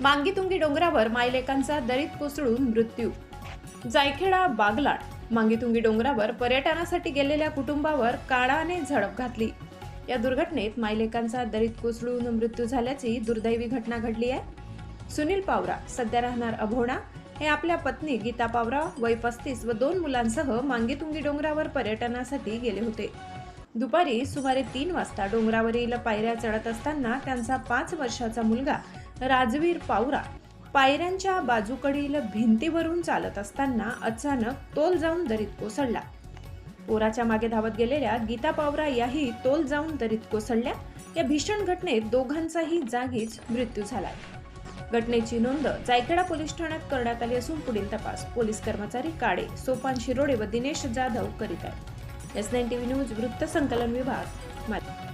मांगीतुंगी डोंगरावर मायलेकांचा दरीत कोसळून मृत्यू. जायखेडा बागलाड मांगीतुंगी डोंगरावर पर्यटनासाठी गेलेल्या कुटुंबावर काळाने झडप घातली. या दुर्घटनेत मायलेकांचा दरीत कोसळून मृत्यू झाल्याची दुर्दैवी घटना घडली आहे. सुनील पावरा सध्या राहणार अभोणा. हे आपल्या पत्नी गीता पावरा वय पस्तीस व दोन मुलांसह मांगीतुंगी डोंगरावर पर्यटनासाठी गेले होते. दुपारी सुमारे तीन वाजता डोंगरावरील पायऱ्या चढत असताना त्यांचा पाच वर्षाचा मुलगा राजवीर पावरा पायऱ्यांच्या बाजूकडील भिंतीवरून चालत असताना अचानक तोल जाऊन दरीत कोसळला. पोराच्या मागे धावत गेलेल्या गीता पावरा याही तोल जाऊन दरीत कोसळल्या. या भीषण घटनेत दोघांचाही जागीच मृत्यू झालाय. घटनेची नोंद जायखेडा पोलीस ठाण्यात करण्यात आली असून पुढील तपास पोलीस कर्मचारी काळे सोपान शिरोडे व दिनेश जाधव करीत आहेत. एस नाईन टीव्ही न्यूज वृत्त संकलन विभाग मा-